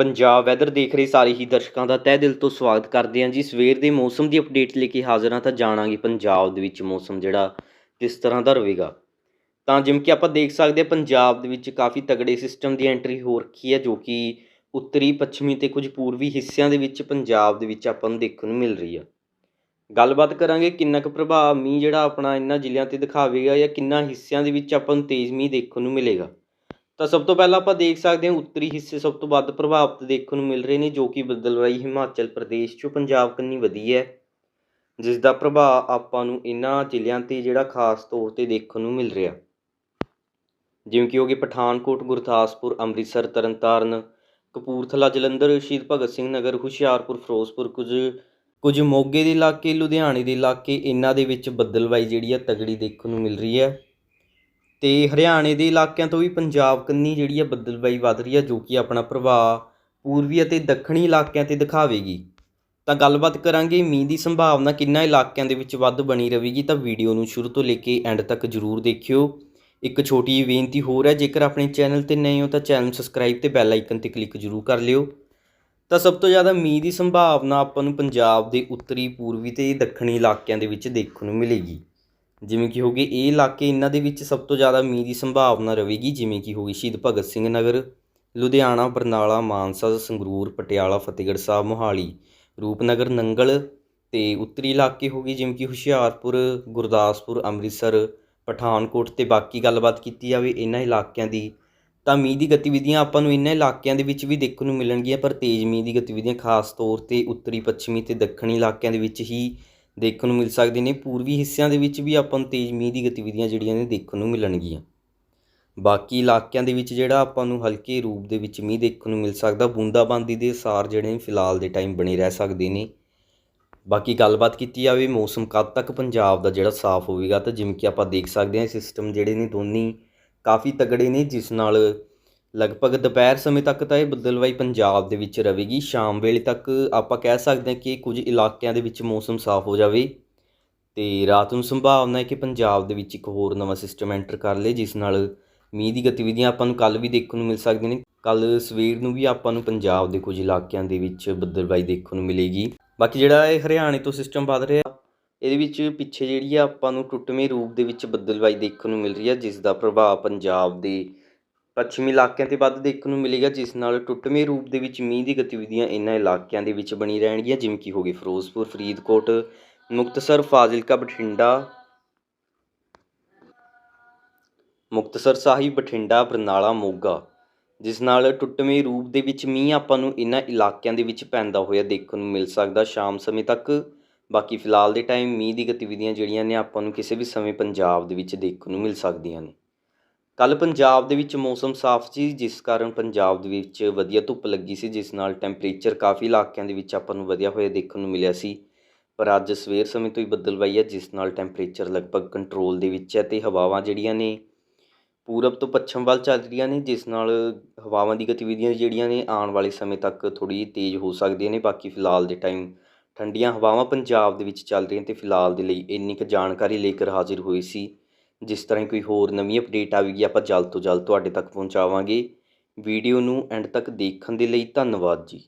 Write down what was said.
Punjab weather ਦੇਖ ਰਹੇ ਸਾਰੇ ਹੀ ਦਰਸ਼ਕਾਂ ਦਾ ਤਹਿ ਦਿਲ ਤੋਂ ਸਵਾਗਤ ਕਰਦੇ ਹਾਂ ਜੀ। ਸਵੇਰ ਦੇ ਮੌਸਮ ਦੀ ਅਪਡੇਟ ਲੈ ਕੇ ਹਾਜ਼ਰ ਹਾਂ ਤਾਂ ਜਾਣਾਂਗੇ ਪੰਜਾਬ ਦੇ ਵਿੱਚ ਮੌਸਮ ਜਿਹੜਾ ਕਿਸ ਤਰ੍ਹਾਂ ਦਾ ਰਹੇਗਾ। ਤਾਂ ਜਿਵੇਂ ਕਿ ਆਪਾਂ ਦੇਖ ਸਕਦੇ ਹਾਂ, ਪੰਜਾਬ ਦੇ ਵਿੱਚ ਕਾਫੀ ਤਗੜੇ ਸਿਸਟਮ ਦੀ ਐਂਟਰੀ ਹੋ ਰੱਖੀ ਹੈ ਜੋ ਕਿ ਉੱਤਰੀ, ਪੱਛਮੀ ਤੇ ਕੁਝ ਪੂਰਬੀ ਹਿੱਸਿਆਂ ਦੇ ਵਿੱਚ ਪੰਜਾਬ ਦੇ ਵਿੱਚ ਆਪਾਂ ਨੂੰ ਦੇਖਣ ਨੂੰ ਮਿਲ ਰਹੀ ਆ। ਗੱਲਬਾਤ ਕਰਾਂਗੇ ਕਿੰਨਾ ਕੁ ਪ੍ਰਭਾਵ ਮੀਂਹ ਜਿਹੜਾ ਆਪਣਾ ਇਹਨਾਂ ਜ਼ਿਲ੍ਹਿਆਂ ਤੇ ਦਿਖਾਵੇਗਾ ਜਾਂ ਕਿੰਨਾ ਹਿੱਸਿਆਂ ਦੇ ਵਿੱਚ ਆਪਾਂ ਨੂੰ ਤੇਜ਼ ਮੀਂਹ ਦੇਖਣ ਨੂੰ ਮਿਲੇਗਾ। ਤਾਂ ਸਭ ਤੋਂ ਪਹਿਲਾਂ ਆਪਾਂ ਦੇਖ ਸਕਦੇ ਹਾਂ ਉੱਤਰੀ ਹਿੱਸੇ ਸਭ ਤੋਂ ਵੱਧ ਪ੍ਰਭਾਵਿਤ ਦੇਖਣ ਨੂੰ ਮਿਲ ਰਹੇ ਨੇ, ਜੋ ਕਿ ਬਦਲਵਾਈ ਹਿਮਾਚਲ ਪ੍ਰਦੇਸ਼ ਚੋਂ ਪੰਜਾਬ ਕੰਨੀ ਵਧੀ ਹੈ। ਜਿਸ ਦਾ ਪ੍ਰਭਾਵ ਆਪਾਂ ਨੂੰ ਇਹਨਾਂ ਜ਼ਿਲ੍ਹਿਆਂ ਤੇ ਜਿਹੜਾ ਖਾਸ ਤੌਰ ਤੇ ਦੇਖਣ ਨੂੰ ਮਿਲ ਰਿਹਾ। ਜਿਵੇਂ ਕਿ ਹੋ ਗਏ ਪਠਾਨਕੋਟ, ਗੁਰਦਾਸਪੁਰ, ਅੰਮ੍ਰਿਤਸਰ, ਤਰਨਤਾਰਨ, ਕਪੂਰਥਲਾ, ਜਲੰਧਰ, ਸ਼ਹੀਦ ਭਗਤ ਸਿੰਘ ਨਗਰ, ਹੁਸ਼ਿਆਰਪੁਰ, ਫਿਰੋਜ਼ਪੁਰ, ਕੁਝ ਕੁਝ ਮੋਗੇ ਦੇ ਇਲਾਕੇ, ਲੁਧਿਆਣੇ ਦੇ ਇਲਾਕੇ, ਇਹਨਾਂ ਦੇ ਵਿੱਚ ਬੱਦਲਵਾਈ ਜਿਹੜੀ ਆ ਤਗੜੀ ਦੇਖਣ ਨੂੰ ਮਿਲ ਰਹੀ ਹੈ। ਅਤੇ ਹਰਿਆਣੇ ਦੇ ਇਲਾਕਿਆਂ ਤੋਂ ਵੀ ਪੰਜਾਬ ਕੰਨੀ ਜਿਹੜੀ ਆ ਬੱਦਲਬਾਈ ਵੱਧ ਰਹੀ ਆ, ਜੋ ਕਿ ਆਪਣਾ ਪ੍ਰਭਾਵ ਪੂਰਬੀ ਅਤੇ ਦੱਖਣੀ ਇਲਾਕਿਆਂ ਤੇ ਦਿਖਾਵੇਗੀ। ਤਾਂ ਗੱਲਬਾਤ ਕਰਾਂਗੇ ਮੀਂਹ ਦੀ ਸੰਭਾਵਨਾ ਕਿੰਨਾ ਇਲਾਕਿਆਂ ਦੇ ਵਿੱਚ ਵੱਧ ਬਣੀ ਰਹੇਗੀ, ਤਾਂ ਵੀਡੀਓ ਨੂੰ ਸ਼ੁਰੂ ਤੋਂ ਲੈ ਕੇ ਐਂਡ ਤੱਕ ਜਰੂਰ ਦੇਖਿਓ। ਇੱਕ ਛੋਟੀ ਬੇਨਤੀ ਹੋਰ ਹੈ, ਜੇਕਰ ਆਪਣੇ ਚੈਨਲ ਤੇ ਨਏ ਹੋ ਤਾਂ ਚੈਨਲ ਨੂੰ ਸਬਸਕ੍ਰਾਈਬ ਤੇ ਬੈਲ ਆਈਕਨ ਤੇ ਕਲਿੱਕ ਜਰੂਰ ਕਰ ਲਿਓ। ਤਾਂ ਸਭ ਤੋਂ ਜ਼ਿਆਦਾ ਮੀਂਹ ਦੀ ਸੰਭਾਵਨਾ ਆਪਾਂ ਨੂੰ ਪੰਜਾਬ ਦੇ ਉੱਤਰੀ ਪੂਰਬੀ ਤੇ ਦੱਖਣੀ ਇਲਾਕਿਆਂ ਦੇ ਵਿੱਚ ਦੇਖਣ ਨੂੰ ਮਿਲੇਗੀ। ਜਿਵੇਂ ਕਿ ਹੋ ਗਏ ਇਹ ਇਲਾਕੇ ਇਹਨਾਂ ਦੇ ਵਿੱਚ ਸਭ ਤੋਂ ਜ਼ਿਆਦਾ ਮੀਂਹ ਦੀ ਸੰਭਾਵਨਾ ਰਹੇਗੀ, ਜਿਵੇਂ ਕਿ ਹੋ ਗਈ ਸ਼ਹੀਦ ਭਗਤ ਸਿੰਘ ਨਗਰ, ਲੁਧਿਆਣਾ, ਬਰਨਾਲਾ, ਮਾਨਸਾ, ਸੰਗਰੂਰ, ਪਟਿਆਲਾ, ਫਤਿਹਗੜ੍ਹ ਸਾਹਿਬ, ਮੋਹਾਲੀ, ਰੂਪਨਗਰ, ਨੰਗਲ ਤੇ ਉੱਤਰੀ ਇਲਾਕੇ ਹੋ ਗਏ ਜਿਵੇਂ ਕਿ ਹੁਸ਼ਿਆਰਪੁਰ, ਗੁਰਦਾਸਪੁਰ, ਅੰਮ੍ਰਿਤਸਰ, ਪਠਾਨਕੋਟ ਤੇ ਬਾਕੀ ਗੱਲਬਾਤ ਕੀਤੀ ਜਾਵੇ ਇਹਨਾਂ ਇਲਾਕਿਆਂ ਦੀ, ਤਾਂ ਮੀਂਹ ਦੀ ਗਤੀਵਿਧੀਆਂ ਆਪਾਂ ਨੂੰ ਇਹਨਾਂ ਇਲਾਕਿਆਂ ਦੇ ਵਿੱਚ ਵੀ ਦੇਖਣ ਨੂੰ ਮਿਲਣਗੀਆਂ, ਪਰ ਤੇਜ਼ ਮੀਂਹ ਦੀ ਗਤੀਵਿਧੀਆਂ ਖਾਸ ਤੌਰ ਤੇ ਉੱਤਰੀ, ਪੱਛਮੀ ਤੇ ਦੱਖਣੀ ਇਲਾਕਿਆਂ ਦੇ ਵਿੱਚ ਹੀ ਦੇਖਣ ਨੂੰ ਮਿਲ ਸਕਦੇ ਨੇ। ਪੂਰਬੀ ਹਿੱਸਿਆਂ ਦੇ ਵਿੱਚ ਵੀ ਆਪਾਂ ਨੂੰ ਤੇਜ਼ ਮੀਂਹ ਦੀ ਗਤੀਵਿਧੀਆਂ ਜਿਹੜੀਆਂ ਨੇ ਦੇਖਣ ਨੂੰ ਮਿਲਣਗੀਆਂ। ਬਾਕੀ ਇਲਾਕਿਆਂ ਦੇ ਵਿੱਚ ਜਿਹੜਾ ਆਪਾਂ ਨੂੰ ਹਲਕੇ ਰੂਪ ਦੇ ਵਿੱਚ ਮੀਂਹ ਦੇਖਣ ਨੂੰ ਮਿਲ ਸਕਦਾ, ਬੂੰਦਾਬਾਂਦੀ ਦੇ ਅਸਾਰ ਜਿਹੜੇ ਨੇ ਫਿਲਹਾਲ ਦੇ ਟਾਈਮ ਬਣੇ ਰਹਿ ਸਕਦੇ ਨੇ। ਬਾਕੀ ਗੱਲਬਾਤ ਕੀਤੀ ਜਾਵੇ, ਮੌਸਮ ਕਦ ਤੱਕ ਪੰਜਾਬ ਦਾ ਜਿਹੜਾ ਸਾਫ਼ ਹੋਵੇਗਾ ਤਾਂ ਜਿਵੇਂ ਕਿ ਆਪਾਂ ਦੇਖ ਸਕਦੇ ਹਾਂ ਸਿਸਟਮ ਜਿਹੜੇ ਨੇ ਦੋਨੇ ਕਾਫੀ ਤਗੜੇ ਨੇ, ਜਿਸ ਨਾਲ ਲਗਭਗ ਦੁਪਹਿਰ ਸਮੇਂ ਤੱਕ ਤਾਂ ਇਹ ਬੱਦਲਵਾਈ ਪੰਜਾਬ ਦੇ ਵਿੱਚ ਰਹੇਗੀ। ਸ਼ਾਮ ਵੇਲੇ ਤੱਕ ਆਪਾਂ ਕਹਿ ਸਕਦੇ ਹਾਂ ਕਿ ਕੁਝ ਇਲਾਕਿਆਂ ਦੇ ਵਿੱਚ ਮੌਸਮ ਸਾਫ਼ ਹੋ ਜਾਵੇ ਤੇ ਰਾਤ ਨੂੰ ਸੰਭਾਵਨਾ ਹੈ ਕਿ ਪੰਜਾਬ ਦੇ ਵਿੱਚ ਇੱਕ ਹੋਰ ਨਵਾਂ ਸਿਸਟਮ ਐਂਟਰ ਕਰ ਲੇ ਜਿਸ ਨਾਲ ਮੀਂਹ ਦੀ ਗਤੀਵਿਧੀਆਂ ਆਪਾਂ ਨੂੰ ਕੱਲ ਵੀ ਦੇਖਣ ਨੂੰ ਮਿਲ ਸਕਦੀਆਂ ਨੇ। ਕੱਲ ਸਵੇਰ ਨੂੰ ਵੀ ਆਪਾਂ ਨੂੰ ਪੰਜਾਬ ਦੇ ਕੁਝ ਇਲਾਕਿਆਂ ਦੇ ਵਿੱਚ ਬੱਦਲਵਾਈ ਦੇਖਣ ਨੂੰ ਮਿਲੇਗੀ। ਬਾਕੀ ਜਿਹੜਾ ਇਹ ਹਰਿਆਣੇ ਤੋਂ ਸਿਸਟਮ ਵੱਧ ਰਿਹਾ, ਇਹਦੇ ਵਿੱਚ ਪਿੱਛੇ ਜਿਹੜੀ ਆ ਆਪਾਂ ਨੂੰ ਟੁੱਟਵੇਂ ਰੂਪ ਦੇ ਵਿੱਚ ਬੱਦਲਵਾਈ ਦੇਖਣ ਨੂੰ ਮਿਲ ਰਹੀ ਹੈ ਜਿਸ ਦਾ ਪ੍ਰਭਾਵ ਪੰਜਾਬ ਦੇ ਪੱਛਮੀ ਇਲਾਕਿਆਂ ਤੇ ਵੱਧ ਦੇਖਣ ਨੂੰ ਮਿਲੇਗਾ, ਜਿਸ ਨਾਲ ਟੁੱਟਵੇਂ ਰੂਪ ਦੇ ਵਿੱਚ ਮੀਂਹ ਦੀ ਗਤੀਵਿਧੀਆਂ ਇਹਨਾਂ ਇਲਾਕਿਆਂ ਦੇ ਵਿੱਚ ਬਣੀ ਰਹਿਣਗੀਆਂ, ਜਿਵੇਂ ਕਿ ਹੋ ਗਏ ਫਿਰੋਜ਼ਪੁਰ, ਫਰੀਦਕੋਟ, ਮੁਕਤਸਰ, ਫਾਜ਼ਿਲਕਾ, ਬਠਿੰਡਾ, ਮੁਕਤਸਰ ਸਾਹਿਬ, ਬਠਿੰਡਾ, ਬਰਨਾਲਾ, ਮੋਗਾ, ਜਿਸ ਨਾਲ ਟੁੱਟਵੇਂ ਰੂਪ ਦੇ ਵਿੱਚ ਮੀਂਹ ਆਪਾਂ ਨੂੰ ਇਹਨਾਂ ਇਲਾਕਿਆਂ ਦੇ ਵਿੱਚ ਪੈਂਦਾ ਹੋਇਆ ਦੇਖਣ ਨੂੰ ਮਿਲ ਸਕਦਾ ਸ਼ਾਮ ਸਮੇਂ ਤੱਕ। ਬਾਕੀ ਫਿਲਹਾਲ ਦੇ ਟਾਈਮ ਮੀਂਹ ਦੀ ਗਤੀਵਿਧੀਆਂ ਜਿਹੜੀਆਂ ਨੇ, ਆਪਾਂ ਨੂੰ ਕਿਸੇ ਵੀ ਸਮੇਂ ਪੰਜਾਬ ਦੇ ਵਿੱਚ ਦੇਖਣ ਨੂੰ ਮਿਲ ਸਕਦੀਆਂ ਨੇ। ਕੱਲ ਪੰਜਾਬ ਦੇ ਵਿੱਚ ਮੌਸਮ ਸਾਫ਼ ਸੀ, ਜਿਸ ਕਾਰਨ ਪੰਜਾਬ ਦੇ ਵਿੱਚ ਵਧੀਆ ਧੁੱਪ ਲੱਗੀ ਸੀ, ਜਿਸ ਨਾਲ ਟੈਂਪਰੇਚਰ ਕਾਫੀ ਇਲਾਕਿਆਂ ਦੇ ਵਿੱਚ ਆਪਾਂ ਨੂੰ ਵਧੀਆ ਹੋਇਆ ਦੇਖਣ ਨੂੰ ਮਿਲਿਆ ਸੀ। ਪਰ ਅੱਜ ਸਵੇਰ ਸਮੇਂ ਤੋਂ ਹੀ ਬੱਦਲਵਾਈ ਹੈ, ਜਿਸ ਨਾਲ ਟੈਂਪਰੇਚਰ ਲਗਭਗ ਕੰਟਰੋਲ ਦੇ ਵਿੱਚ ਹੈ ਤੇ ਹਵਾਵਾਂ ਜਿਹੜੀਆਂ ਨੇ ਪੂਰਬ ਤੋਂ ਪੱਛਮ ਵੱਲ ਚੱਲ ਰਹੀਆਂ ਨੇ, ਜਿਸ ਨਾਲ ਹਵਾਵਾਂ ਦੀ ਗਤੀਵਿਧੀਆਂ ਜਿਹੜੀਆਂ ਨੇ ਆਉਣ ਵਾਲੇ ਸਮੇਂ ਤੱਕ ਥੋੜੀ ਤੇਜ਼ ਹੋ ਸਕਦੀਆਂ ਨੇ। ਬਾਕੀ ਫਿਲਹਾਲ ਦੇ ਟਾਈਮ ਠੰਡੀਆਂ ਹਵਾਵਾਂ ਪੰਜਾਬ ਦੇ ਵਿੱਚ ਚੱਲ ਰਹੀਆਂ ਤੇ ਫਿਲਹਾਲ ਦੇ ਲਈ ਇੰਨੀ ਕੁ ਜਾਣਕਾਰੀ ਲੈ ਕੇ ਹਾਜ਼ਰ ਹੋਈ ਸੀ। ਜਿਸ ਤਰ੍ਹਾਂ ਕੋਈ ਹੋਰ ਨਵੀਂ ਅਪਡੇਟ ਆਵੇਗੀ, ਆਪਾਂ ਜਲਦ ਤੋਂ ਜਲਦ ਤੁਹਾਡੇ ਤੱਕ ਪਹੁੰਚਾਵਾਂਗੇ। ਵੀਡੀਓ ਨੂੰ ਐਂਡ ਤੱਕ ਦੇਖਣ ਦੇ ਲਈ ਧੰਨਵਾਦ ਜੀ।